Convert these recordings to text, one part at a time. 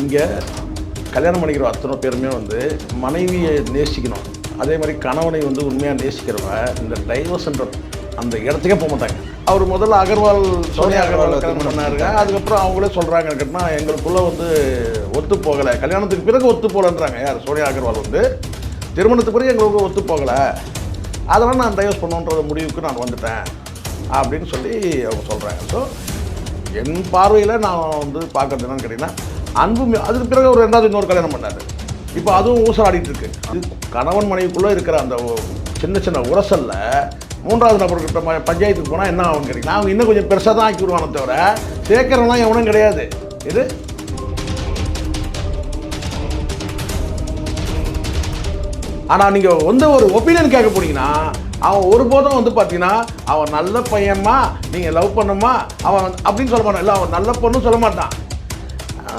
இங்கே கல்யாணம் பண்ணிக்கிற அத்தனை பேருமே வந்து மனைவியை நேசிக்கணும். அதே மாதிரி கணவனை வந்து உண்மையாக நேசிக்கிறவங்க இந்த டைவர்ஸ்ன்ற அந்த இடத்துக்கே போக மாட்டாங்க. அவர் முதல்ல அகர்வால் சோனியா அகர்வால் கல்யாணம் பண்ணாருங்க அதுக்கப்புறம் அவங்களே சொல்கிறாங்க கேட்டினா எங்களுக்குள்ளே வந்து ஒத்து போகலை. கல்யாணத்துக்கு பிறகு ஒத்து போகலன்றாங்க. யார்? சோனியா அகர்வால் வந்து. திருமணத்துக்கு பிறகு எங்களுக்கு ஒத்து போகலை. அதெல்லாம் நான் டைவர்ஸ் பண்ணுன்ற முடிவுக்கு நான் வந்துட்டேன். அப்படின்னு சொல்லி அவங்க சொல்கிறாங்க ஸோ என் பார்வையில் நான் வந்து பார்க்கறது என்னன்னு கேட்டிங்கன்னா அன்பு அதுக்கு பிறகு ஒரு ரெண்டாவது இன்னொரு கல்யாணம் பண்ணார். இப்போ அதுவும் ஊசலாடிட்டு இருக்கு. இது கணவன் மனைவிக்குள்ளே இருக்கிற அந்த சின்ன சின்ன உரசல்ல மூன்றாவது நபர்கிட்ட பஞ்சாயத்துக்கு போனால் என்ன ஆகும் கிடைக்கும் அவங்க இன்னும் கொஞ்சம் பெருசாக தான் ஆக்கி விடுவானே தவிர சேர்க்கறவனா எவனும் கிடையாது. இது ஆனால் நீங்கள் வந்து ஒரு ஒப்பீனியன் கேட்க போனீங்கன்னா அவன் ஒருபோதும் வந்து பார்த்தீங்கன்னா அவன் நல்ல பையன்மா நீங்கள் லவ் பண்ணுமா அவன் அப்படின்னு சொல்ல மாட்டான். இல்லை அவன் நல்ல பொண்ணும் சொல்ல மாட்டான்.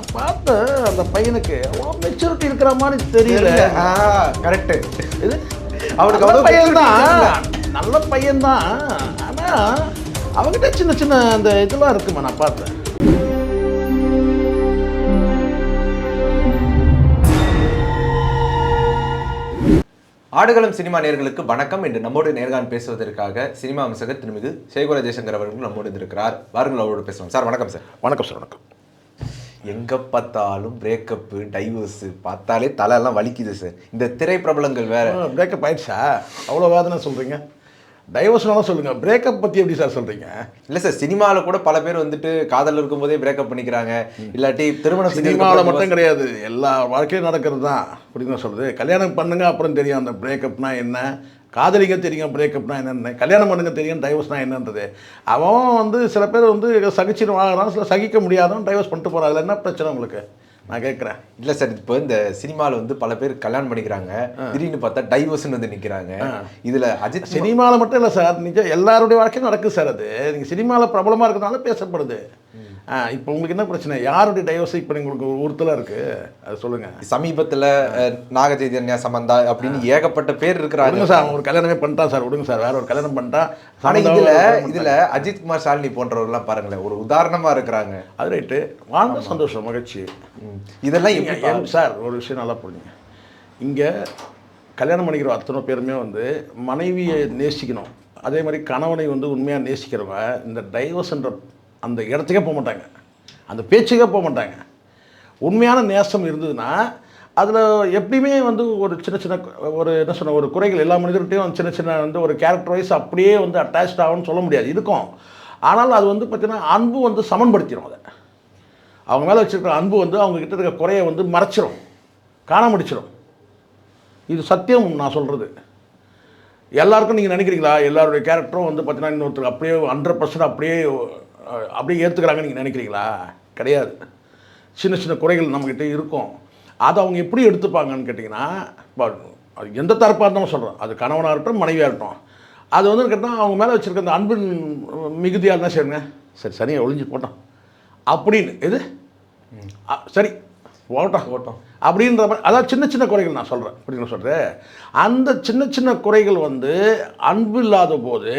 நான் பார்த்து அந்த பையனுக்கு அவ்வளோ மெச்சூரிட்டி இருக்கிற மாதிரி தெரியல. கரெக்ட் இது அவனுக்கு நல்ல அவ்வளவு பையன்தான். நல்ல பையன்தான். ஆனால் அவங்ககிட்ட சின்ன சின்ன அந்த இதெல்லாம் இருக்குமா நான் பார்த்தேன். ஆடுகளம் சினிமா நேர்களுக்கு வணக்கம். என்று நம்மோடு நேர்காண் பேசுவதற்காக சினிமா அமைச்சகர் திருமிகு சேகுர ஜெயசங்கர் அவர்கள் நம்மோடு இருக்கிறார். வாருங்கள் அவரோடு பேசுவோம். சார் வணக்கம் சார். வணக்கம் சார். வணக்கம். எங்க பார்த்தாலும் பிரேக்கப்பு டைவர்ஸ் பார்த்தாலே தலையெல்லாம் வலிக்குது சார் இந்த திரை பிரபலங்கள் வேற பிரேக்கப் ஆயிடுச்சா? அவ்வளோ வேதனை சொல்கிறீங்க டைவர்ஸ்னாலும் சொல்லுங்கள் பிரேக்கப் பற்றி எப்படி சார் சொல்கிறீங்க இல்ல சார் சினிமாவில் கூட பல பேர் வந்துட்டு காதல் இருக்கும்போதே பிரேக்கப் பண்ணிக்கிறாங்க. இல்லாட்டி திருமணம் சினிமாவில் மட்டும் கிடையாது. எல்லா வாழ்க்கையும் நடக்கிறது தான் அப்படின்னு சொல்கிறது கல்யாணம் பண்ணுங்க அப்புறம் தெரியும் அந்த பிரேக்கப்னா என்ன? காதலிங்க தெரியும் பிரேக்கப்னா என்னென்ன கல்யாணம் பண்ணுங்க தெரியும் டைவர்ஸ்னா என்னன்றது. அவன் வந்து சில பேர் வந்து சகிச்சுன்னு வாங்குறான் சில சகிக்க முடியாதவன் டைவர்ஸ் பண்ணிட்டு போகிறான் அதில் என்ன பிரச்சனை உங்களுக்கு? நான் கேட்குறேன். இல்ல சார் இப்போ இந்த சினிமாவில் வந்து பல பேர் கல்யாணம் பண்ணிக்கிறாங்க. திடீர்னு பார்த்தா டைவர்ஸ்னு வந்து நிக்கிறாங்க. இதுல அஜித் சினிமாவில் மட்டும் இல்லை சார். நிஜம் எல்லாருடைய வாழ்க்கையும் நடக்குது சார் அது. நீங்கள் சினிமாவில் பிரபலமாக இருக்கிறதுனால பேசப்படுது. இப்போ உங்களுக்கு என்ன பிரச்சனை? யாருடைய டைவர்ஸ் இப்போ உங்களுக்கு உறுத்தலாக இருக்குது அது சொல்லுங்கள் சமீபத்துல நாக சைதன்யா சமந்தா அப்படின்னு ஏகப்பட்ட பேர் இருக்கிறாங்க சார் அவன் ஒரு கல்யாணமே பண்ணிட்டான் சார் விடுங்க சார் வேற ஒரு கல்யாணம் பண்ணிட்டான் ஆனா சம்மந்தம் இதுல இதுல அஜித் குமார் ஷாலினி போன்றவர்கள்லாம் பாருங்களேன் ஒரு உதாரணமா இருக்கிறாங்க. அது ரைட்டு. வாழ்ந்த சந்தோஷம் மகிழ்ச்சி. இதெல்லாம் சார் ஒரு விஷயம் நல்லா புரிஞ்சுங்க. இங்கே கல்யாணம் பண்ணிக்கிற அத்தனை பேருமே வந்து மனைவியை நேசிக்கணும். அதே மாதிரி கணவனை வந்து உண்மையாக நேசிக்கிறவங்க இந்த டைவர்ஸ்ன்ற அந்த இடத்துக்கே போக மாட்டாங்க. அந்த பேச்சுக்கே போக மாட்டாங்க. உண்மையான நேசம் இருந்ததுன்னா அதில் எப்படியுமே வந்து ஒரு சின்ன சின்ன ஒரு என்ன சொன்ன ஒரு குறைகள் எல்லா மனிதர்கிட்டையும் சின்ன சின்ன வந்து ஒரு கேரக்டர் வைஸ் அப்படியே வந்து அட்டாச் ஆகும்னு சொல்ல முடியாது. இருக்கும். ஆனால் அது வந்து பார்த்திங்கன்னா அன்பு வந்து சமன்படுத்திடும் அதை. அவங்க மேலே வச்சுருக்கிற அன்பு வந்து அவங்க கிட்ட இருக்க குறையை வந்து மறைச்சிரும். காணாமடிச்சிடும் இது சத்தியம் நான் சொல்கிறது எல்லாருக்கும் நீங்கள் நினைக்கிறீங்களா? எல்லாருடைய கேரக்டரும் வந்து பார்த்தீங்கன்னா இன்னொருத்தர் அப்படியே ஹண்ட்ரட் பர்சன்ட் அப்படியே அப்படியே ஏற்றுக்கிறாங்கன்னு நீங்கள் நினைக்கிறீங்களா? கிடையாது. சின்ன சின்ன குறைகள் நம்மக்கிட்ட இருக்கும். அதை அவங்க எப்படி எடுத்துப்பாங்கன்னு கேட்டிங்கன்னா எந்த தரப்பாக இருந்தாலும் சொல்கிறோம் அது கணவனாக இருக்கட்டும் மனைவியாக இருக்கட்டும். அது வந்து கேட்டால் அவங்க மேலே வச்சுருக்க அந்த அன்பின் மிகுதியாக என்ன செய்யுங்க சரி சரியாக ஒளிஞ்சு போட்டோம். அப்படின்னு எது? சரி ஓட்டம் ஓட்டம். அப்படின்ற மாதிரி அதாவது சின்ன சின்ன குறைகள் நான் சொல்கிறேன் அப்படின்னு சொல்கிறேன் அந்த சின்ன சின்ன குறைகள் வந்து அன்பு இல்லாத போது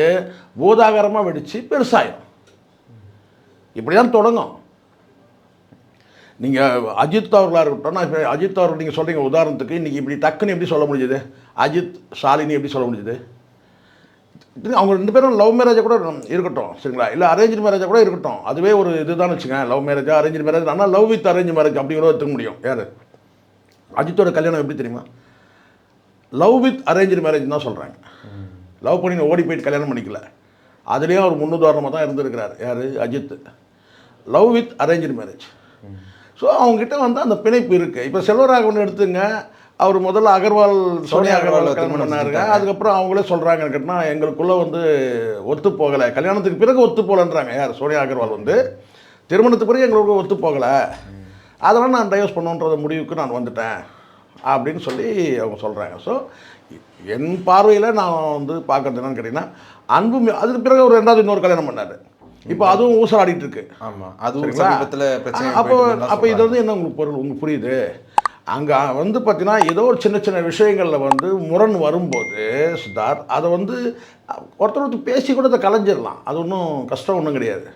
பூதாகரமாக வெடித்து பெருசாயிடும் இப்படி தான் தொடங்கும். நீங்கள் அஜித் அவர்களாக இருக்கட்டும் நான் அஜித் அவர்கள் நீங்கள் சொல்கிறீங்க உதாரணத்துக்கு இன்றைக்கி இப்படி டக்குன்னு எப்படி சொல்ல முடியுது அஜித் ஷாலினி எப்படி சொல்ல முடியுது இது அவங்க ரெண்டு பேரும் லவ் மேரேஜை கூட இருக்கட்டும் சரிங்களா? இல்லை அரேஞ்ச் மேரேஜாக கூட இருக்கட்டும். அதுவே ஒரு இதுதான் வச்சுங்க லவ் மேரேஜா அரேஞ்ச் மேரேஜ் ஆனால் லவ் வித் அரேஞ்ச் மேரேஜ் அப்படி கூட எடுத்துக்க முடியும். யார்? அஜித்தோட கல்யாணம் எப்படி தெரியுமா? லவ் வித் அரேஞ்ச் மேரேஜ் தான் சொல்கிறாங்க லவ் பண்ணி ஓடி போயிட்டு கல்யாணம் பண்ணிக்கல. அதுலேயும் அவர் முன்னுதாரணமாக தான் இருந்திருக்கிறார். யார்? Ajith. Love with arrange marriage so அவங்ககிட்ட வந்து அந்த பிணைப்பு இருக்குது இப்போ செல்வராகவன் எடுத்துங்க. அவர் முதல்ல அகர்வால் சோனியா அகர்வால் கல்யாணம் பண்ணாருங்க. அதுக்கப்புறம் அவங்களே சொல்கிறாங்க கேட்டினா எங்களுக்குள்ளே வந்து ஒத்து போகலை. கல்யாணத்துக்கு பிறகு ஒத்து போகலன்றாங்க. யார்? சோனியா அகர்வால் வந்து. திருமணத்துக்கு பிறகு எங்களுக்கு ஒத்து போகலை. அதெல்லாம் நான் டைவர்ஸ் பண்ணுன்ற முடிவுக்கு நான் வந்துட்டேன். அப்படின்னு சொல்லி அவங்க சொல்கிறாங்க ஸோ என் பார்வையில் நான் வந்து பார்க்கறது என்னன்னு கேட்டிங்கன்னா அன்பு அதுக்கு பிறகு ஒரு ரெண்டாவது இன்னொரு கல்யாணம் பண்ணார். இப்போ அதுவும் ஊசலாடிட்டு இருக்கு ஆமா அதுவும்? சமீபத்துல பிரச்சனை அப்போ அப்போ இது. வந்து என்ன உங்களுக்கு பொருள் உங்களுக்கு புரியுது அங்கே வந்து பார்த்தீங்கன்னா ஏதோ ஒரு சின்ன சின்ன விஷயங்களில் வந்து முரண் வரும்போது சித்தார்த் அதை வந்து ஒருத்தர் ஒருத்தர் பேசி கூட அதை கலைஞ்சிடலாம் அது ஒன்றும் கஷ்டம் ஒன்றும் கிடையாது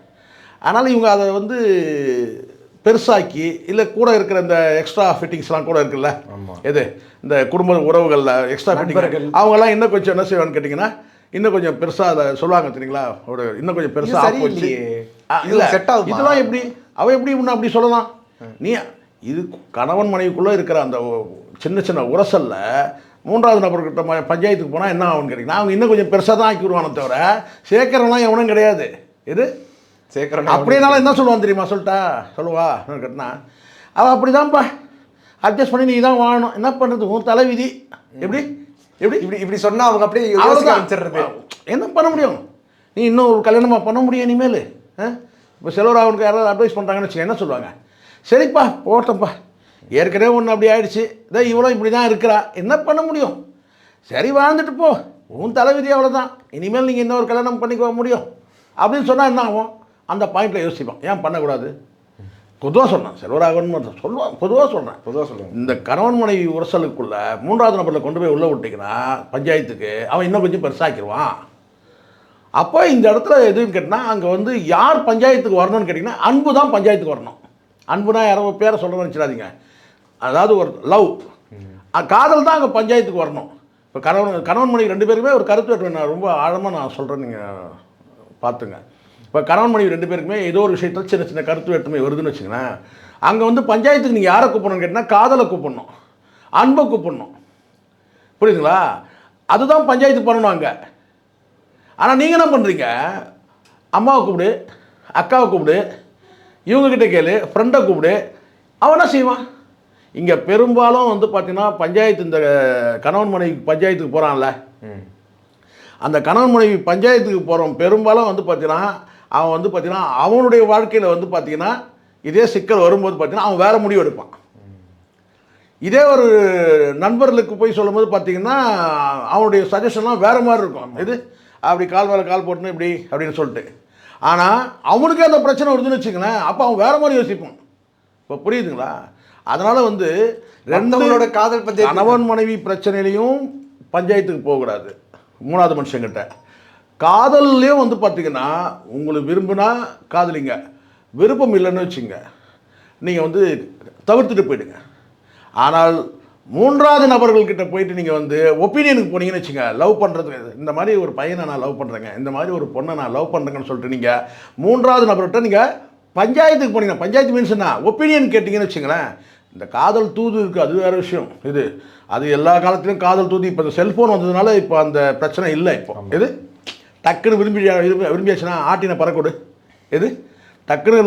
ஆனால் இவங்க அதை வந்து பெருசாக்கி இல்லை கூட இருக்கிற இந்த எக்ஸ்ட்ரா ஃபிட்டிங்ஸ்லாம் கூட இருக்குல்ல. எது இந்த குடும்ப உறவுகளில் எக்ஸ்ட்ரா ஃபிட்டிங். அவங்கெல்லாம் இன்னும் கொஞ்சம் என்ன செய்வான்னு கேட்டிங்கன்னா இன்னும் கொஞ்சம் பெருசாக அதை சொல்லுவாங்க தெரியுங்களா? ஒரு இன்னும் கொஞ்சம் பெருசாக. இது இல்லை. ஆகுமா? இதெல்லாம் எப்படி? அவ எப்படி இன்னும் அப்படி சொல்லலாம்? நீ இது கணவன் மனைவிக்குள்ளே இருக்கிற அந்த சின்ன சின்ன உரசல்ல மூன்றாவது நபர்கிட்ட பஞ்சாயத்துக்கு போனால் என்ன ஆகும்னு கேட்டிங்கன்னா அவங்க இன்னும் கொஞ்சம் பெருசாக தான் ஆக்கி விடுவானே தவிர சேர்க்கறவனா எவனும் கிடையாது. இது சேர்க்கிறேன் அப்படினாலும் என்ன சொல்லுவான் தெரியுமா? சொல்லிட்டா சொல்லுவா கேட்டினா அவள் அப்படிதான்ப்பா. அட்ஜஸ்ட் பண்ணி நீ தான் வாழணும். என்ன பண்ணுறது உன் தலைவிதி. எப்படி? எப்படி? இப்படி இப்படி சொன்னா அவங்க அப்படியே ஆரம்பிச்சிடுறது. என்ன பண்ண முடியும்? நீ இன்னும் ஒரு கல்யாணமா பண்ண முடியும் இனிமேல் இப்போ செலவர் அவனுக்கு யாராவது அட்வைஸ் பண்ணுறாங்கன்னு வச்சுக்க என்ன சொல்லுவாங்க? சரிப்பா போட்டோம்ப்பா ஏற்கனவே ஒன்று அப்படி ஆயிடுச்சு. இதோ இவ்வளோ இப்படி தான் இருக்கிறா. என்ன பண்ண முடியும்? சரி வாழ்ந்துட்டு போ. உன் தலைவிதி அவ்வளோதான் இனிமேல் நீங்கள் இன்னொரு கல்யாணம் பண்ணிக்க முடியும். அப்படின்னு சொன்னால் என்ன ஆகும்? அந்த பாயிண்டில் யோசிப்போம். ஏன் பண்ணக்கூடாது? பொதுவாக சொன்னேன். செல்வராகவன் சொல்லுவான். பொதுவாக சொல்கிறேன் பொதுவா சொல்லுவாங்க இந்த கணவன் மனைவி உரசலுக்குள்ள மூன்றாவது நபரில் கொண்டு போய் உள்ளே விட்டிங்கன்னா பஞ்சாயத்துக்கு அவன் இன்னும் கொஞ்சம் பெருசாக்கிடுவான் அப்போ இந்த இடத்துல எதுன்னு கேட்டினா அங்கே வந்து யார் பஞ்சாயத்துக்கு வரணும்னு கேட்டிங்கன்னா அன்பு தான் பஞ்சாயத்துக்கு வரணும். அன்புனா யாரோ பேரை சொல்கிறேன்னு வச்சிடாதீங்க அதாவது ஒரு லவ். காதல் தான் அங்கே பஞ்சாயத்துக்கு வரணும். இப்போ கணவன் கணவன் மனைவி ரெண்டு பேருமே ஒரு கருத்து வேற்றுமை நான் ரொம்ப ஆழமாக நான் சொல்கிறேன் நீங்கள் பார்த்துங்க. இப்போ கணவன் மனைவி ரெண்டு பேருக்குமே ஏதோ ஒரு விஷயத்தில் சின்ன சின்ன கருத்து வேற்றுமை வருதுன்னு வச்சுங்களேன் அங்கே வந்து பஞ்சாயத்துக்கு நீங்கள் யாரை கூப்பிடணும்னு கேட்டிங்கன்னா காதலை கூப்பிடணும். அன்பை கூப்பிடணும். புரியுதுங்களா? அதுதான் பஞ்சாயத்து பண்ணணும் அங்கே. ஆனால் நீங்கள் என்ன பண்ணுறீங்க அம்மாவை கூப்பிடு அக்காவை கூப்பிடு இவங்கக்கிட்ட கேளு ஃப்ரெண்டை கூப்பிடு அவன் என்ன செய்வான்? இங்கே பெரும்பாலும் வந்து பார்த்தீங்கன்னா பஞ்சாயத்து இந்த கணவன் மனைவி பஞ்சாயத்துக்கு போகிறான்ல ம். அந்த கணவன் மனைவி பஞ்சாயத்துக்கு போகிறவன் பெரும்பாலும் வந்து பார்த்தீங்கன்னா அவன் வந்து பார்த்தீங்கன்னா அவனுடைய வாழ்க்கையில் வந்து பார்த்தீங்கன்னா இதே சிக்கல் வரும்போது பார்த்தீங்கன்னா அவன் வேறு முடிவு எடுப்பான். இதே ஒரு நண்பர்களுக்கு போய் சொல்லும்போது பார்த்தீங்கன்னா அவனுடைய சஜஷன்லாம் வேறு மாதிரி இருக்கும். இது அப்படி கால் மேலே கால் போட்டுன்னு இப்படி அப்படின்னு சொல்லிட்டு. ஆனால் அவனுக்கே அந்த பிரச்சனை வருதுன்னு வச்சுங்களேன் அப்போ அவன் வேறு மாதிரி யோசிப்பான். இப்போ புரியுதுங்களா? அதனால் வந்து ரெண்டவங்களோட காதல் பஞ்சாயத்து கணவன் மனைவி பிரச்சனையிலையும் பஞ்சாயத்துக்கு போகக்கூடாது. மூணாவது மனுஷங்கிட்ட காதல்லையும் வந்து பார்த்தீங்கன்னா உங்களுக்கு விரும்புனா காதலிங்க. விருப்பம் இல்லைன்னு வச்சுங்க. நீங்கள் வந்து தவிர்த்துட்டு போயிடுங்க. ஆனால் மூன்றாவது நபர்கள்கிட்ட போயிட்டு நீங்கள் வந்து ஒப்பீனியனுக்கு போனீங்கன்னு வச்சுங்க லவ் பண்ணுறதுக்கு இந்த மாதிரி ஒரு பையனை நான் லவ் பண்ணுறேங்க இந்த மாதிரி ஒரு பொண்ணை நான் லவ் பண்ணுறேங்கன்னு சொல்லிட்டு நீங்கள் மூன்றாவது நபர்கிட்ட நீங்கள் பஞ்சாயத்துக்கு போனீங்க. பஞ்சாயத்து மீன்ஸ் என்ன? ஒப்பீனியன் கேட்டிங்கன்னு வச்சுங்களேன். இந்த காதல் தூது இருக்குது அது வேறு விஷயம். இது அது எல்லா காலத்துலேயும் காதல் தூது இப்போ இந்த செல்ஃபோன் வந்ததுனால இப்போ அந்த பிரச்சனை இல்லை இப்போ. இது? டக்குன்னு விரும்பி விரும்பி விரும்பியாச்சுன்னா ஆட்டின பறக்கொடு. எது? டக்குன்னு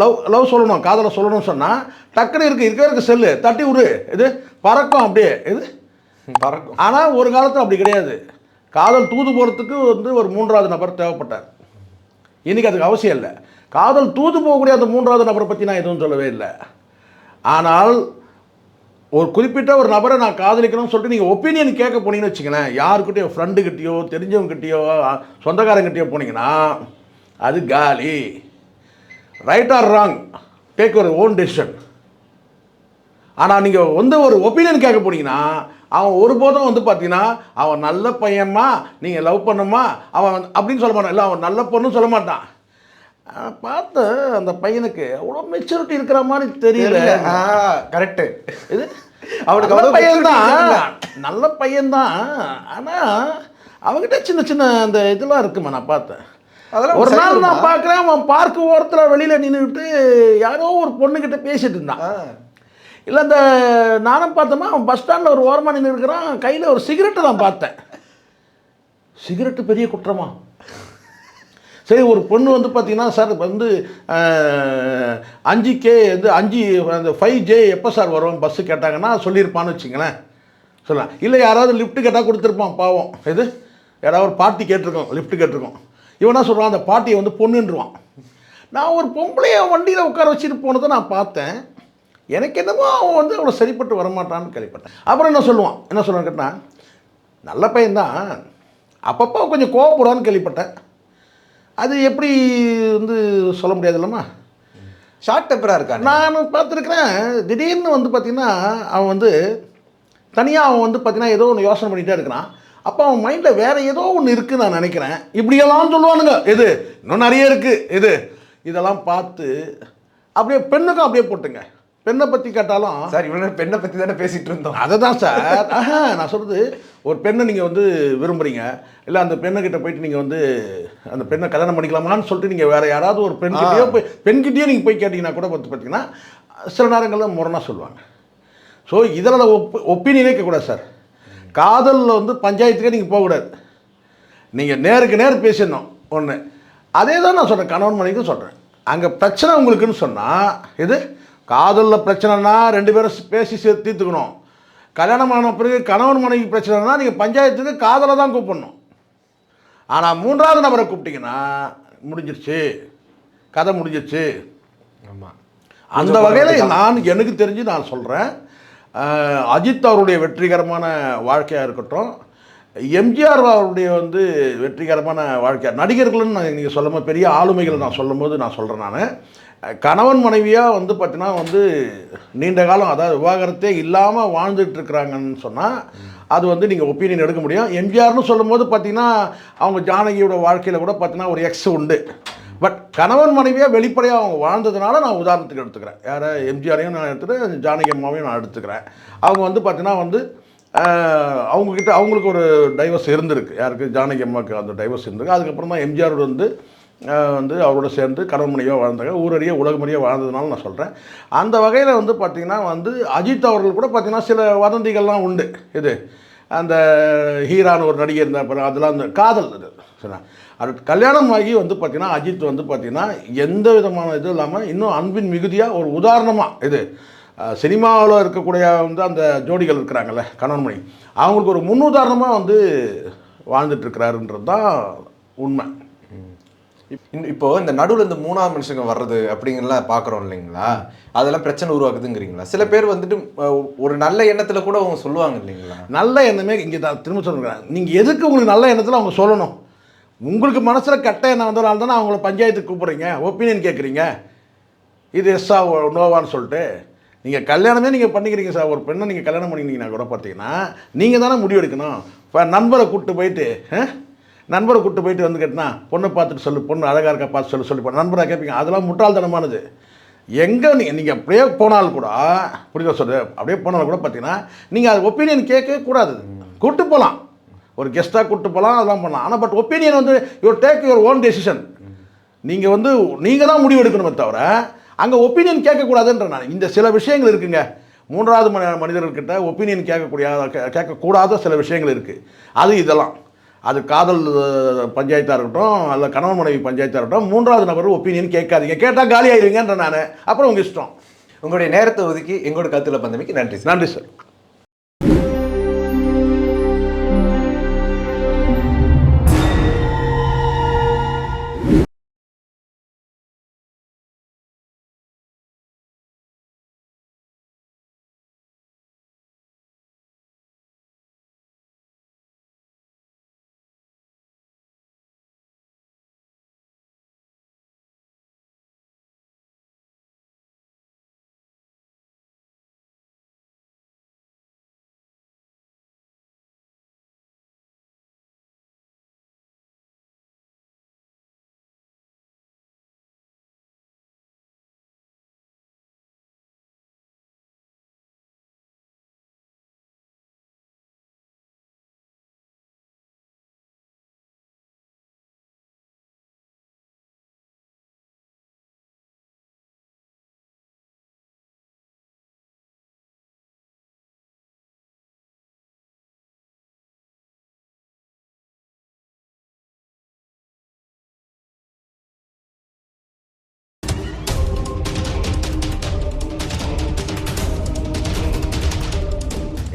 லவ் லவ் சொல்லணும் காதலை சொல்லணும்னு சொன்னால் டக்குன்னு இருக்கு இருக்க இருக்க செல்லு தட்டி விடு. இது பறக்கும் அப்படியே. இது பறக்கும். ஆனால் ஒரு காலத்தில் அப்படி கிடையாது. காதல் தூது போகிறதுக்கு வந்து ஒரு மூன்றாவது நபர் தேவைப்பட்டார். இன்னைக்கு அதுக்கு அவசியம் இல்லை. காதல் தூது போகக்கூடிய அந்த மூன்றாவது நபரை பற்றி நான் எதுவும் சொல்லவே இல்லை. ஆனால் ஒரு குறிப்பிட்ட ஒரு நபரை நான் காதலிக்கணும்னு சொல்லிட்டு நீங்கள் ஒப்பீனியன் கேட்க போனீங்கன்னு வச்சுங்களேன் யாருக்கிட்டயோ ஃப்ரெண்டுக்கிட்டேயோ தெரிஞ்சவங்ககிட்டயோ சொந்தக்காரங்கிட்டயோ போனீங்கன்னா அது காலி. ரைட் ஆர் ராங் டேக் ஒரு ஓன் டெசிஷன் ஆனால் நீங்கள் வந்து ஒரு ஒப்பீனியன் கேட்க போனீங்கன்னா அவன் ஒருபோதும் வந்து பார்த்தீங்கன்னா அவன் நல்ல பையன்மா நீங்கள் லவ் பண்ணுமா அவன் அப்படின்னு சொல்ல மாட்டான். இல்லை அவன் நல்ல பொண்ணுன்னு சொல்ல மாட்டான். பார்த்து அந்த பையனுக்கு அவ்வளோ மெச்சூரிட்டி இருக்கிற மாதிரி தெரியல. கரெக்ட் இது? அவனுக்கு பையன்தான். நல்ல பையன்தான். ஆனால் அவன்கிட்ட சின்ன சின்ன அந்த இதெல்லாம் இருக்குமா நான் பார்த்தேன். அதெல்லாம் ஒரு நாள்? நான் பார்க்குறேன் அவன் பார்க்கு ஓரத்தில் வெளியில் நின்றுக்கிட்டு யாரோ ஒரு பொண்ணுக்கிட்ட பேசிட்டு இருந்தான். இல்லை இந்த நானும் பார்த்தோமா அவன் பஸ் ஸ்டாண்டில் ஒரு ஓரமாக நின்று இருக்கிறான் கையில் ஒரு சிகரெட்டு தான் பார்த்தேன். சிகரெட்டு பெரிய குற்றமா? சரி ஒரு பொண்ணு வந்து பார்த்தீங்கன்னா சார் வந்து அஞ்சு கே வந்து அஞ்சு அந்த ஃபைவ் ஜே எப்போ சார் வரும் பஸ்ஸு கேட்டாங்கன்னா சொல்லியிருப்பான்னு வச்சுங்களேன். சொல்லலாம். இல்லை யாராவது லிஃப்ட்டு கேட்டால் கொடுத்துருப்பான் பாவம். இது யாராவது ஒரு பாட்டி கேட்டிருக்கோம் லிஃப்ட்டு கேட்டிருக்கோம். இவனா சொல்கிறான் அந்த பாட்டியை வந்து பொண்ணுன்றுவான். நான் ஒரு பொம்பளைய வண்டியில் உட்கார வச்சுட்டு போனதை நான் பார்த்தேன். எனக்கு என்னமோ அவன் வந்து அவ்வளோ சரிப்பட்டு வரமாட்டான்னு கேள்விப்பட்டேன். அப்புறம் என்ன சொல்லுவான்? என்ன சொல்லுவான்னு கேட்டால் நல்ல பையன்தான். அப்பப்போ கொஞ்சம் கோவப்படுவான்னு கேள்விப்பட்டேன். அது எப்படி வந்து சொல்ல முடியாது இல்லைம்மா ஷார்ட் டெம்பரா இருக்கான். நான் பார்த்துருக்குறேன். திடீர்னு வந்து பார்த்தீங்கன்னா அவன் வந்து தனியாக அவன் வந்து பார்த்தீங்கன்னா ஏதோ ஒன்று யோசனை பண்ணிகிட்டே இருக்கிறான். அப்போ அவன் மைண்டில் வேறு ஏதோ ஒன்று இருக்குன்னு நான் நினைக்கிறேன். இப்படியெல்லாம் சொல்லுவானுங்க. எது? இன்னும் நிறைய இருக்குது இது இதெல்லாம் பார்த்து அப்படியே பெண்ணுக்கும் அப்படியே போட்டுங்க. பெண்ணை பற்றி கேட்டாலும் சார் இவ்வளவு நேரம் பெண்ணை பத்தி தானே பேசிட்டு இருந்தோம். அதை தான் சார். ஆஹா, நான் சொல்கிறது ஒரு பெண்ணை நீங்கள் வந்து விரும்புகிறீங்க இல்லை அந்த பெண்ணுக்கிட்ட போயிட்டு நீங்கள் வந்து அந்த பெண்ணை கல்யாணம் பண்ணிக்கலாமான்னு சொல்லிட்டு நீங்கள் வேறு யாராவது ஒரு பெண்கிட்டயோ போய் பெண்கிட்டயே நீங்கள் போய் கேட்டிங்கன்னா கூட பார்த்து பார்த்தீங்கன்னா சில நேரங்களில் முரணாக சொல்லுவாங்க. ஸோ இதில் ஒப் ஒப்பீனியனே கேட்கக்கூடாது சார். காதலில் வந்து பஞ்சாயத்துக்கே நீங்கள் போகக்கூடாது நீங்கள் நேருக்கு நேர் பேசிடணும் ஒன்று அதே தான் நான் சொல்கிறேன் கணவன் மனைவிக்கும் சொல்கிறேன் அங்கே பிரச்சனை உங்களுக்குன்னு சொன்னால் இது காதலில் பிரச்சனைனா ரெண்டு பேரும் பேசி சே- தீர்த்துக்கணும். கல்யாணம் ஆன பிறகு கணவன் மனைவி பிரச்சனைனா நீங்கள் பஞ்சாயத்துக்கு காதலை தான் கூப்பிடணும். ஆனால் மூன்றாவது நபரை கூப்பிட்டீங்கன்னா முடிஞ்சிருச்சு. கதை முடிஞ்சிருச்சு. ஆமா. அந்த வகையில் நான் எனக்கு தெரிஞ்சு நான் சொல்கிறேன் அஜித் அவருடைய வெற்றிகரமான வாழ்க்கையாக இருக்கட்டும் எம்ஜிஆர் அவருடைய வந்து வெற்றிகரமான வாழ்க்கை நடிகர்கள்னு நான் நீங்கள் சொல்லும்போது பெரிய ஆளுமைகளை நான் சொல்லும்போது நான் சொல்கிறேன் நான். கணவன் மனைவியாக வந்து பார்த்தீங்கன்னா வந்து நீண்ட காலம் அதாவது விவாகரத்தே இல்லாமல் வாழ்ந்துட்டு இருக்கிறாங்கன்னு சொன்னால் அது வந்து நீங்கள் ஒப்பீனியன் எடுக்க முடியும். எம்ஜிஆர்னு சொல்லும்போது பார்த்தீங்கன்னா அவங்க ஜானகியோட வாழ்க்கையில் கூட பார்த்தீங்கன்னா ஒரு எக்ஸ் உண்டு. பட் கணவன் மனைவியாக வெளிப்படையாக அவங்க வாழ்ந்ததுனால நான் உதாரணத்துக்கு எடுத்துக்கிறேன். யாரை? எம்ஜிஆரையும் நான் எடுத்துக்கிறேன் ஜானகி அம்மாவையும் நான் எடுத்துக்கிறேன். அவங்க வந்து பார்த்தீங்கன்னா வந்து அவங்கக்கிட்ட அவங்களுக்கு ஒரு டைவர்ஸ் இருந்திருக்கு. யாருக்கு? ஜானகி அம்மாவுக்கு அந்த டைவர்ஸ் இருந்திருக்கு. அதுக்கப்புறம் தான் எம்ஜிஆர் வந்து வந்து அவரோட சேர்ந்து கணவன் வாழ்ந்தாங்க ஊரறிய உலகமறிய வாழ்ந்ததுனால நான் சொல்கிறேன் அந்த வகையில் வந்து பார்த்திங்கன்னா வந்து அஜித் அவர்கள் கூட பார்த்திங்கன்னா சில வதந்திகள்லாம் உண்டு. இது அந்த ஹீரான்னு ஒரு நடிகை இருந்தா அப்புறம் அதெல்லாம் அந்த காதல் இது சரிங்களா அது கல்யாணம் ஆகி வந்து பார்த்திங்கன்னா அஜித் வந்து பார்த்திங்கன்னா எந்த விதமான இதுவும் இல்லாமல் இன்னும் அன்பின் மிகுதியாக ஒரு உதாரணமாக இது சினிமாவில் இருக்கக்கூடிய வந்து அந்த ஜோடிகள் இருக்கிறாங்கல்ல கணவன்மணி அவங்களுக்கு ஒரு முன்னுதாரணமாக வந்து வாழ்ந்துட்டுருக்கிறாருன்றது தான் உண்மை. இப்போ இந்த நடுவில் இந்த மூணாவது மனுஷங்க வர்றது அப்படிங்கலாம் பார்க்குறோம் இல்லைங்களா? அதெல்லாம் பிரச்சனை உருவாக்குதுங்கிறீங்களா? சில பேர் வந்துட்டு ஒரு நல்ல எண்ணத்தில் கூட அவங்க சொல்லுவாங்க இல்லைங்களா? நல்ல எண்ணமே இங்கே தான் திரும்ப சொல்லுறேன் நீங்கள் எதுக்கு உங்களுக்கு நல்ல எண்ணத்தில் அவங்க சொல்லணும்? உங்களுக்கு மனசில் கட்ட எண்ணம் வந்ததுனால தானே அவங்கள பஞ்சாயத்துக்கு கூப்பிட்றீங்க? ஒப்பீனியன் கேட்குறீங்க இது எஸ்ஸா நோவான்னு சொல்லிட்டு நீங்கள் கல்யாணமே நீங்கள் பண்ணிக்கிறீங்க சார். ஒரு பெண்ணை நீங்கள் கல்யாணம் பண்ணிக்கிறீங்கன்னா கூட பார்த்தீங்கன்னா நீங்கள் தானே முடிவெடுக்கணும். இப்போ நண்பரை கூப்பிட்டு போயிட்டு நண்பரை கூப்பிட்டு போயிட்டு வந்து கேட்டினா பொண்ணை பார்த்துட்டு சொல்லு பொண்ணு அழகாக இருக்கா பார்த்து சொல்லு சொல்லி நண்பராக கேட்பீங்க அதெல்லாம் முட்டாள்தனமானது. எங்கே நீங்கள் நீங்கள் அப்படியே போனால் கூட புரியுதா சொல்லு அப்படியே போனாலும் கூட பார்த்தீங்கன்னா நீங்கள் அது ஒப்பீனியன் கேட்கவே கூடாது. கூப்பிட்டு போகலாம் ஒரு கெஸ்ட்டாக கூப்பிட்டு போகலாம் அதெல்லாம் பண்ணலாம். ஆனால் பட் ஒப்பீனியன் வந்து your take your own decision நீங்கள் வந்து நீங்கள் தான் முடிவு எடுக்கணுமே தவிர அங்கே ஒப்பீனியன் கேட்கக்கூடாதுன்ற நான். இந்த சில விஷயங்கள் இருக்குங்க. மூன்றாவது மனிதர்கிட்ட ஒப்பீனியன் கேட்கக்கூடிய கேட்கக்கூடாத சில விஷயங்கள் இருக்குது அது இதெல்லாம். அது காதல் பஞ்சாயத்தாக இருக்கட்டும் அல்ல கணவன் மனைவி பஞ்சாயத்தாக இருக்கட்டும் மூன்றாவது நபர் ஒப்பீனியன் கேட்காதீங்க. கேட்டால் காலி ஆயிடுவீங்கன்ற நான். அப்புறம் உங்கள் இஷ்டம். உங்களுடைய நேரத்தை ஒதுக்கி எங்களோட கருத்துல பந்தமைக்கு நன்றி நன்றி சார்.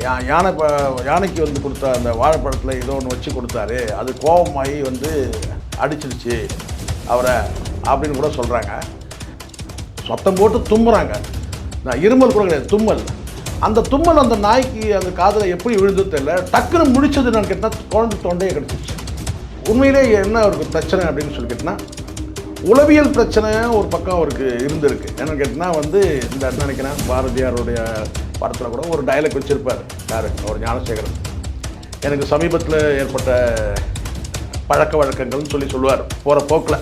யா யானை ப யானைக்கு வந்து கொடுத்த அந்த வாழைப்பழத்தில் ஏதோ ஒன்று வச்சு கொடுத்தாரு. அது கோபமாகி வந்து அடிச்சிருச்சு. அவரை அப்படின்னு கூட சொல்கிறாங்க சத்தம் போட்டு தும்புறாங்க. நான் இருமல் கூட கிடையாது தும்மல். அந்த தும்மல் அந்த நாய்க்கு அந்த காதில் எப்படி விழுந்து தெரியல. டக்குன்னு முடிச்சது நான் கேட்டால் குழந்தை தொண்டையை கிடச்சிருச்சு. உண்மையிலே என்ன ஒரு பிரச்சனை அப்படின்னு சொல்லி கேட்டினா உளவியல் பிரச்சனை ஒரு பக்கம் அவருக்கு இருந்திருக்கு. என்னன்னு கேட்டினா வந்து இந்த நினைக்கிறேன் பாரதியாருடைய படத்தில் கூட ஒரு டைலாக் வச்சுருப்பார். யார்? அவர் ஞானசேகரன். எனக்கு சமீபத்தில் ஏற்பட்ட பழக்க வழக்கங்கள்னு சொல்லி சொல்லுவார். போகிற போக்கில்.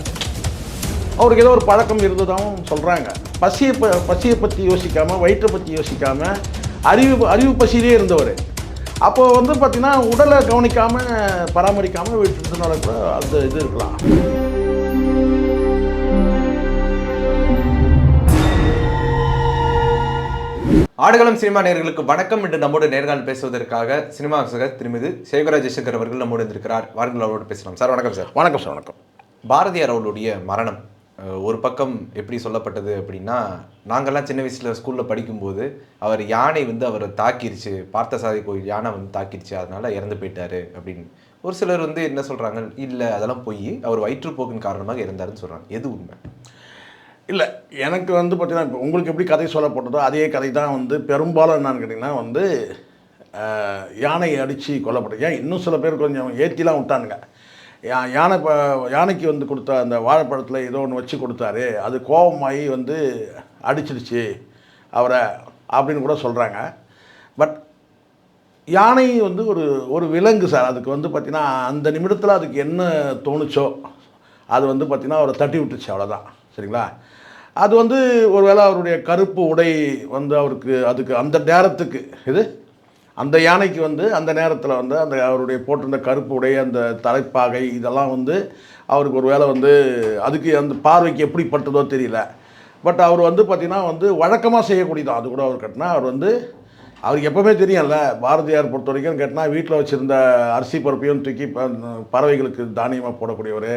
அவருக்கு ஏதோ ஒரு பழக்கம் இருந்ததாகவும் சொல்கிறாங்க பசியை ப பசியை பற்றி யோசிக்காமல் வயிற்றை பற்றி யோசிக்காமல் அறிவு அறிவு பசியிலே இருந்தவர். அப்போ வந்து பார்த்திங்கன்னா உடலை கவனிக்காமல் பராமரிக்காமல் விட்டுறதுனால கூட அந்த இது இருக்கலாம். ஆடுகளம் சினிமா நேயர்களுக்கு வணக்கம் என்று நம்மோடு நேர்காணல் பேசுவதற்காக சினிமா ஆலோசகர் திருமதி சேகராஜ் ஜெய்சங்கர் அவர்கள் நம்மோடு இருந்திருக்கிறார். வாருங்கள் அவரோடு பேசலாம். சார் வணக்கம் சார். வணக்கம் சார் வணக்கம். பாரதியார் அவர்களுடைய மரணம் ஒரு பக்கம் எப்படி சொல்லப்பட்டது அப்படின்னா நாங்கள்லாம் சின்ன வயசில் ஸ்கூலில் படிக்கும்போது அவர் யானை வந்து அவரை தாக்கிருச்சு பார்த்தசாதி கோயில் யானை வந்து தாக்கிருச்சு அதனால இறந்து போயிட்டாரு அப்படின்னு. ஒரு சிலர் வந்து என்ன சொல்றாங்க இல்லை அதெல்லாம் போய். அவர் வயிற்றுப்போக்கின் காரணமாக இறந்தாருன்னு சொல்றாங்க. எது உண்மை? இல்லை எனக்கு வந்து பார்த்திங்கன்னா இப்போ உங்களுக்கு எப்படி கதை சொல்லப்பட்டதோ அதே கதை தான் வந்து பெரும்பாலும் என்னன்னு கேட்டிங்கன்னா வந்து யானை யானையை அடித்து கொல்லப்பட்டது ஏன் இன்னும் சில பேர் கொஞ்சம் ஏற்றிலாம் விட்டானுங்க. யா- யானை யானைக்கு வந்து கொடுத்த அந்த வாழைப்பழத்தில் ஏதோ ஒன்று வச்சு கொடுத்தாரு. அது கோபமாகி வந்து அடிச்சிடுச்சு அவரை அப்படின்னு கூட சொல்கிறாங்க பட் யானை வந்து ஒரு ஒரு விலங்கு சார். அதுக்கு வந்து பார்த்திங்கன்னா அந்த நிமிடத்தில் அதுக்கு என்ன தோணுச்சோ அது வந்து பார்த்திங்கன்னா அவரை தட்டி விட்டுச்சு அவ்வளோதான் சரிங்களா? அது வந்து ஒருவேளை அவருடைய கருப்பு உடை வந்து அவருக்கு அதுக்கு அந்த நேரத்துக்கு இது அந்த யானைக்கு வந்து அந்த நேரத்தில் வந்து அந்த அவருடைய போட்டிருந்த கருப்பு உடை அந்த தலைப்பாகை இதெல்லாம் வந்து அவருக்கு ஒரு வேளை வந்து அதுக்கு அந்த பார்வைக்கு எப்படி பட்டதோ தெரியல. பட் அவர் வந்து பார்த்திங்கன்னா வந்து வழக்கமாக செய்யக்கூடியதான் அது கூட அவர் கட்டினா அவர் வந்து அவருக்கு எப்போவுமே தெரியும்ல பாரதியார் பொறுத்த வரைக்கும் கேட்டால் வீட்டில் வச்சுருந்த அரிசி பருப்பையும் தூக்கி பறவைகளுக்கு தானியமாக போடக்கூடியவர்.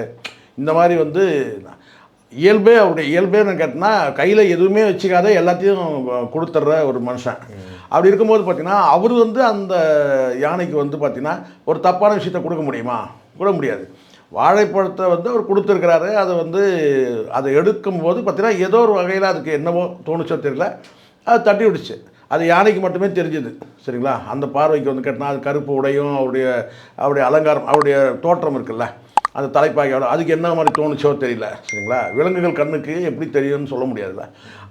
இந்த மாதிரி வந்து இயல்பே அவருடைய இயல்பேன்னு கேட்டினா கையில் எதுவுமே வச்சுக்காத எல்லாத்தையும் கொடுத்துட்ற ஒரு மனுஷன். அப்படி இருக்கும்போது பார்த்தீங்கன்னா அவர் வந்து அந்த யானைக்கு வந்து பார்த்தீங்கன்னா ஒரு தப்பான விஷயத்த கொடுக்க முடியுமா? கொடுக்க முடியாது. வாழைப்பழத்தை வந்து அவர் கொடுத்துருக்கிறாரு. அதை வந்து அதை எடுக்கும்போது பார்த்தீங்கன்னா ஏதோ ஒரு வகையில் அதுக்கு என்னவோ தோணுச்சோ தெரியல. அது தட்டி விடுச்சு அது யானைக்கு மட்டுமே தெரிஞ்சுது. சரிங்களா? அந்த பார்வைக்கு வந்து கேட்டினா அது கருப்பு உடையும் அவருடைய அவருடைய அலங்காரம் அவருடைய தோற்றம் இருக்குல்ல? அந்த தலைப்பாகையோட அதுக்கு என்ன மாதிரி தோணுச்சோ தெரியல சரிங்களா? விலங்குகள் கண்ணுக்கு எப்படி தெரியும்னு சொல்ல முடியாதுல்ல.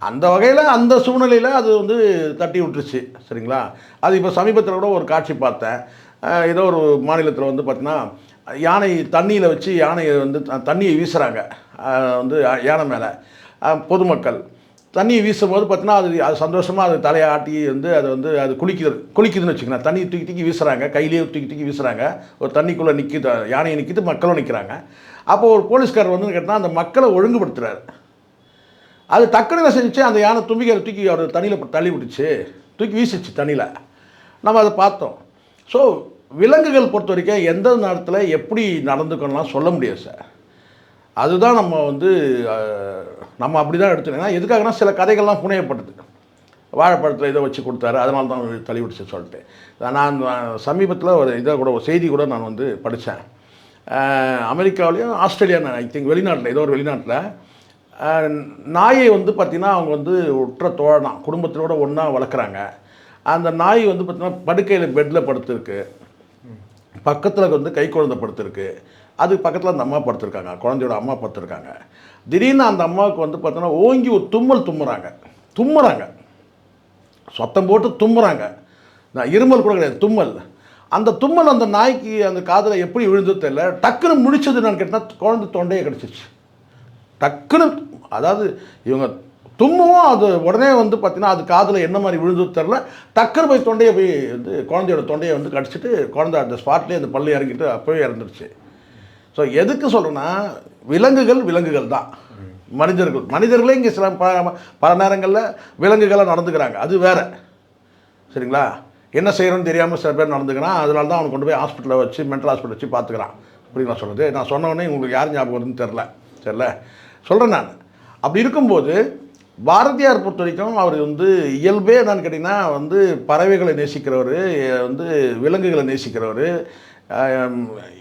அந்த வகையில் அந்த சூழ்நிலையில் அது வந்து தட்டி விட்டுருச்சு சரிங்களா? அது இப்போ சமீபத்தில் கூட ஒரு காட்சி பார்த்தேன். ஏதோ ஒரு மாநிலத்தில் வந்து பார்த்தீங்கன்னா யானை தண்ணியில் வச்சு யானையை வந்து தண்ணியை வீசுகிறாங்க வந்து யானை மேலே. பொதுமக்கள். தண்ணியை வீசும்போது பார்த்தீங்கன்னா அது அது சந்தோஷமாக அது தலையை ஆட்டி வந்து அது வந்து அது குளிக்குது குளிக்குதுன்னு வச்சுக்கோங்க. தண்ணி தூக்கி தூக்கி வீசுகிறாங்க கையிலேயே தூக்கி தூக்கி வீசுகிறாங்க ஒரு தண்ணிக்குள்ளே நிற்கிது யானையை நிற்கிது மக்களும் நிற்கிறாங்க அப்போ ஒரு போலீஸ்காரர் வந்து கேட்டால் அந்த மக்களை ஒழுங்குபடுத்துறாரு. அது டக்குனு என்ன அந்த யானை தும்பிக்கை தூக்கி அவர் தண்ணியில் தள்ளி விட்டுச்சு. தூக்கி வீசிச்சு தண்ணியில். நம்ம அதை பார்த்தோம். ஸோ விலங்குகள் பொறுத்த வரைக்கும் எந்த நேரத்தில் எப்படி நடந்துக்கணும்லாம் சொல்ல முடியாது சார் அதுதான் நம்ம வந்து நம்ம அப்படி தான் எடுத்துக்கணும் எதுக்காகனா சில கதைகள்லாம் புனையப்பட்டது. வாழைப்பழத்தில் இதை வச்சு கொடுத்தாரு அதனால தான் தள்ளிவிடுச்சு தள்ளி சொல்லிட்டு. நான் சமீபத்தில் ஒரு இதை கூட ஒரு செய்தி கூட நான் வந்து படித்தேன். அமெரிக்காவிலையும் ஆஸ்திரேலியா ஐ திங்க் வெளிநாட்டில் ஏதோ ஒரு வெளிநாட்டில். நாயை வந்து பார்த்திங்கன்னா அவங்க வந்து உற்ற தோழனா குடும்பத்தினோட ஒன்றா வளர்க்குறாங்க. அந்த நாய் வந்து பார்த்திங்கன்னா படுக்கையில் பெட்டில் படுத்துருக்கு. பக்கத்தில் வந்து கை குழந்தை படுத்துருக்கு. அது பக்கத்தில் அந்த அம்மா படுத்திருக்காங்க குழந்தையோட அம்மா படுத்திருக்காங்க. திடீர்னு அந்த அம்மாவுக்கு வந்து பார்த்தோன்னா ஓங்கி ஒரு தும்மல் தும்முறாங்க. தும்முறாங்க. சத்தம் போட்டு தும்முறாங்க. நான் இருமல் கூட கிடையாது தும்மல். அந்த தும்மல் அந்த நாய்க்கு அந்த காதில் எப்படி விழுந்தது தெரியல. டக்குன்னு முடிச்சது நான் கேட்டால் குழந்தை தொண்டையை கிடச்சிச்சு டக்குன்னு அதாவது இவங்க தும்மும் அது உடனே வந்து பார்த்தீங்கன்னா அது காதில் என்ன மாதிரி விழுந்தது தெரில டக்குன்னு போய் தொண்டையை போய் வந்து குழந்தையோட தொண்டையை வந்து கடிச்சிட்டு குழந்தை அந்த ஸ்பாட்லேயே அந்த பள்ளி இறங்கிட்டு அப்போவே இறந்துருச்சு. ஸோ எதுக்கு சொல்கிறேன்னா விலங்குகள் விலங்குகள் தான். மனிதர்கள் மனிதர்களே இங்கே சில பல பல நேரங்களில் விலங்குகளாக நடந்துக்கிறாங்க. அது வேற. சரிங்களா? என்ன செய்கிறோன்னு தெரியாமல் சில பேர் நடந்துக்கிறான் அதனால தான் அவனை கொண்டு போய் ஹாஸ்பிட்டலில் வச்சு மென்டல் ஹாஸ்பிட்டல் வச்சு பார்த்துக்கிறான். அப்படின்னு நான் சொல்கிறது நான் சொன்ன உடனே உங்களுக்கு யார் ஞாபகம் வருதுன்னு தெரில சரில சொல்கிறேன் நான். அப்படி இருக்கும்போது பாரதியார் பொறுத்த வரைக்கும் அவர் வந்து இயல்பே என்னன்னு கேட்டிங்கன்னா வந்து பறவைகளை நேசிக்கிறவர் வந்து விலங்குகளை நேசிக்கிறவர்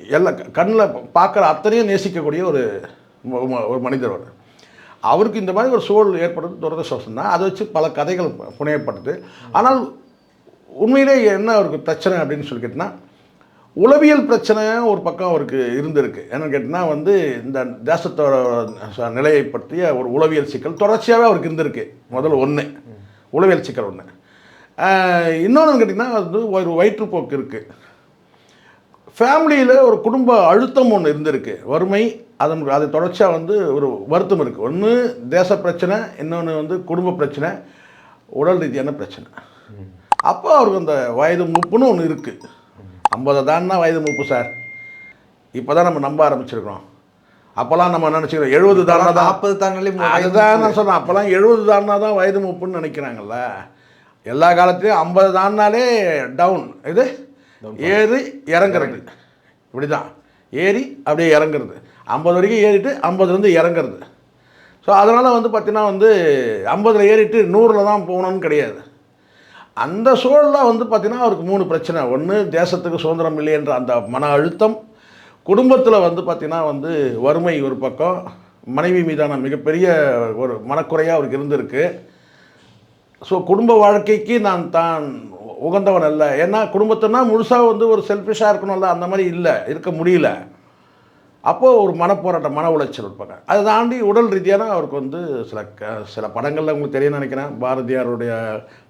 எல்லாம் கண்ணில் பார்க்குற அத்தனையும் நேசிக்கக்கூடிய ஒரு ஒரு மனிதர் அவர். அவருக்கு இந்த மாதிரி ஒரு சூழல் ஏற்படுறது துரதிருஷ்டம் தான் அதை வச்சு பல கதைகள் புனையப்படுது ஆனால் உண்மையிலே என்ன அவருக்கு பிரச்சனை அப்படின்னு சொல்லி கேட்டிங்கன்னா உளவியல் பிரச்சனை ஒரு பக்கம் அவருக்கு இருந்திருக்கு. என்னன்னு கேட்டிங்கன்னா வந்து இந்த தேசத்தோட ச- நிலையை பற்றிய ஒரு உளவியல் சிக்கல் தொடர்ச்சியாகவே அவருக்கு இருந்திருக்கு. முதல்ல ஒன்று உளவியல் சிக்கல் ஒன்று இன்னொன்று கேட்டிங்கன்னா வந்து ஒரு வயிற்றுப்போக்கு இருக்குது ஃபேமிலியில் ஒரு குடும்ப அழுத்தம் ஒன்று இருந்திருக்கு. வறுமை அதன் அது தொடர்ச்சியாக வந்து ஒரு வருத்தம் இருக்குது ஒன்று தேச பிரச்சனை இன்னொன்று வந்து குடும்ப பிரச்சனை உடல் ரீதியான பிரச்சனை. அப்போ அவருக்கு அந்த வயது மூப்புன்னு ஒன்று இருக்குது ஐம்பதை தான்னா வயது மூப்பு சார். இப்போ தான் நம்ம நம்ப ஆரம்பிச்சிருக்கோம் அப்போல்லாம் நம்ம நினச்சிக்கிறோம்? எழுபது தானா தான் நாற்பது தாங்களே அதுதான் நான் சொன்னேன். அப்போல்லாம் எழுபது தாண்டினா தான் வயது முப்புன்னு நினைக்கிறாங்கல்ல. எல்லா காலத்துலேயும் ஐம்பது தாண்டினாலே டவுன் இது? ஏறி இறங்குறது. இப்படி தான் ஏறி அப்படியே இறங்குறது. ஐம்பது வரைக்கும் ஏறிட்டு ஐம்பதுலேருந்து இறங்குறது. ஸோ அதனால் வந்து பார்த்தீங்கன்னா வந்து ஐம்பதில் ஏறிட்டு நூறில் தான் போகணும்னு கிடையாது. அந்த சூழலில் வந்து பார்த்திங்கன்னா அவருக்கு மூணு பிரச்சனை. ஒன்று தேசத்துக்கு சுதந்திரம் இல்லை என்ற அந்த மன அழுத்தம். குடும்பத்தில் வந்து பார்த்திங்கன்னா வந்து வறுமை ஒரு பக்கம். மனைவி மீதான மிகப்பெரிய ஒரு மனக்குறையாக அவருக்கு இருந்திருக்கு. ஸோ குடும்ப வாழ்க்கைக்கு நான் தான் உகந்தவன் அல்ல. ஏன்னா குடும்பத்தினா முழுசாக வந்து ஒரு செல்ஃபிஷாக இருக்கணும்ல அந்த மாதிரி இல்லை இருக்க முடியல. அப்போது ஒரு மனப்போராட்டம் மன உளைச்சல் இருப்பாங்க. அதை தாண்டி உடல் ரீதியான அவருக்கு வந்து சில க சில படங்களில் உங்களுக்கு தெரியும் நினைக்கிறேன். பாரதியாருடைய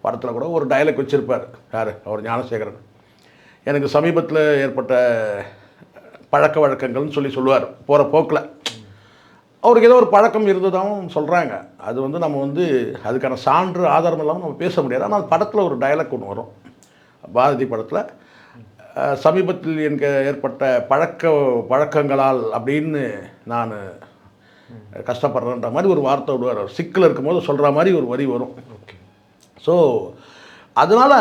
படத்தில் கூட ஒரு டயலாக் வச்சுருப்பார். யார்? அவர் ஞானசேகரன். எனக்கு சமீபத்தில் ஏற்பட்ட பழக்க வழக்கங்கள்னு சொல்லி சொல்லுவார். போகிற போக்கில். அவருக்கு ஏதோ ஒரு பழக்கம் இருந்ததாகவும் சொல்கிறாங்க அது வந்து நம்ம வந்து அதுக்கான சான்று ஆதாரம் இல்லாமல் நம்ம பேச முடியாது. ஆனால் படத்தில் ஒரு டைலாக் ஒன்று வரும். பாரதி படத்தில் சமீபத்தில் எனக்கு ஏற்பட்ட பழக்க பழக்கங்களால் அப்படின்னு நான் கஷ்டப்படுறேன்ற மாதிரி ஒரு வார்த்தை விடுவார் அவர். சிக்கல் இருக்கும்போது சொல்கிற மாதிரி ஒரு வரி வரும். ஸோ அதனால்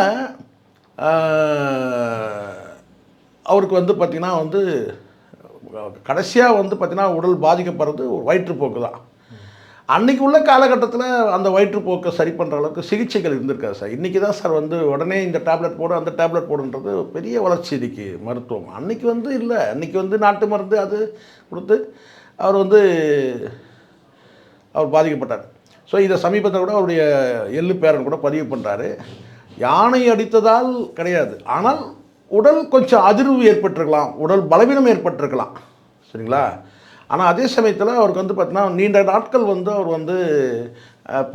அவருக்கு வந்து பார்த்திங்கன்னா வந்து கடைசியாக வந்து பார்த்திங்கன்னா உடல் பாதிக்கப்படுறது ஒரு வயிற்றுப்போக்கு தான் அன்றைக்கி உள்ள காலகட்டத்தில் அந்த வயிற்றுப்போக்கை சரி பண்ணுற அளவுக்கு சிகிச்சைகள் இருந்திருக்காது சார். இன்றைக்கி தான் சார் வந்து உடனே இந்த டேப்லெட் போடு அந்த டேப்லெட் போடுன்றது பெரிய வளர்ச்சி இன்னைக்கு மருத்துவம். அன்னைக்கு வந்து இல்லை. அன்னைக்கு வந்து நாட்டு மருந்து அது கொடுத்து அவர் வந்து அவர் பாதிக்கப்பட்டார். ஸோ இதை சமீபத்தில் கூட அவருடைய எள்ளு பேரன் கூட பதிவு பண்ணுறாரு யானை அடித்ததால் கிடையாது. ஆனால் உடல் கொஞ்சம் அதிர்வு ஏற்பட்டிருக்கலாம். உடல் பலவீனம் ஏற்பட்டிருக்கலாம். சரிங்களா? ஆனால் அதே சமயத்தில் அவருக்கு வந்து பார்த்தீங்கன்னா நீண்ட நாட்கள் வந்து அவர் வந்து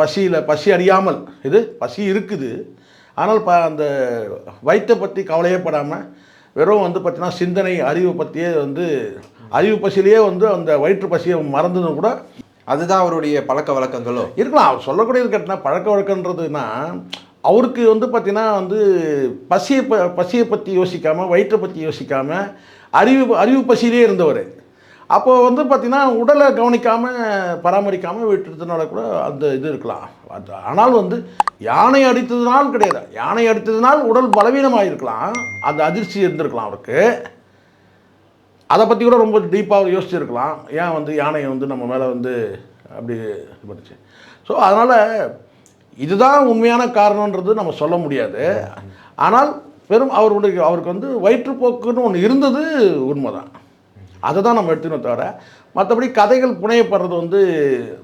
பசியில் பசி அறியாமல் இது பசி இருக்குது. ஆனால் ப அந்த வயிற்றை பற்றி கவலையே படாமல் வெறும் வந்து பார்த்தீங்கன்னா சிந்தனை அறிவு பற்றியே வந்து அறிவு பசியிலேயே வந்து அந்த வயிற்று பசியை மறந்ததும் கூட. அதுதான் அவருடைய பழக்க வழக்கங்களோ? இருக்கலாம். அவர் சொல்லக்கூடியது கேட்டினா பழக்க வழக்கன்றதுன்னா அவருக்கு வந்து பார்த்தீங்கன்னா வந்து பசியை ப பசியை பற்றி யோசிக்காமல் வயிற்றை பற்றி யோசிக்காமல் அறிவு அறிவு பசியிலே இருந்தவர். அப்போ வந்து பார்த்திங்கன்னா உடலை கவனிக்காமல் பராமரிக்காமல் விட்டுறதுனால கூட அந்த இது இருக்கலாம். அது ஆனால் வந்து யானை அடித்ததுனால் கிடையாது. யானை அடித்ததுனால் உடல் பலவீனமாக இருக்கலாம். அந்த அதிர்ச்சி இருந்திருக்கலாம் அவருக்கு. அதை பற்றி கூட ரொம்ப டீப்பாக யோசிச்சிருக்கலாம். ஏன் வந்து யானையை வந்து நம்ம மேலே வந்து அப்படி இது பண்ணுச்சு? ஸோ அதனால் இதுதான் உண்மையான காரணன்றது நம்ம சொல்ல முடியாது. ஆனால் பெரும் அவருடைய அவருக்கு வந்து வயிற்றுப்போக்குன்னு ஒன்று இருந்தது உண்மைதான். அதை தான் நம்ம எடுத்துக்கணும் தவிர மற்றபடி கதைகள் புனையப்படுறது வந்து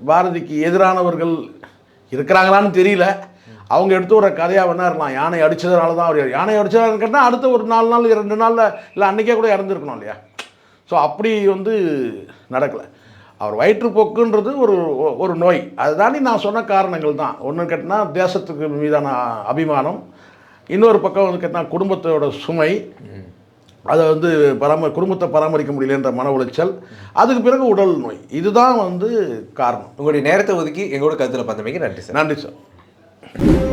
பாரதிக்கு எதிரானவர்கள் இருக்கிறாங்களான்னு தெரியல. அவங்க எடுத்து ஒரு கதையாக வேணா இருக்கலாம். யானை அடித்ததுனால தான் அவர் யானை அடித்ததான்னு கேட்டால் அடுத்த ஒரு நாலு நாள் ரெண்டு நாளில் இல்லை அன்றைக்கே கூட இறந்துருக்கணும் இல்லையா? ஸோ அப்படி வந்து நடக்கலை. அவர் வயிற்றுப்போக்குன்றது ஒரு ஒரு நோய். அது நான் சொன்ன காரணங்கள் தான். ஒன்று கேட்டினா தேசத்துக்கு மீதான அபிமானம். இன்னொரு பக்கம் வந்து கேட்டால் குடும்பத்தோட சுமை. அதை வந்து பராம குடும்பத்தை பராமரிக்க முடியலன்ற மன உளைச்சல். அதுக்கு பிறகு உடல் நோய். இதுதான் வந்து காரணம். உங்களுடைய நேரத்தை ஒதுக்கி எங்களோட கருத்தில் பந்தமைக்கு நன்றி சார். நன்றி சார்.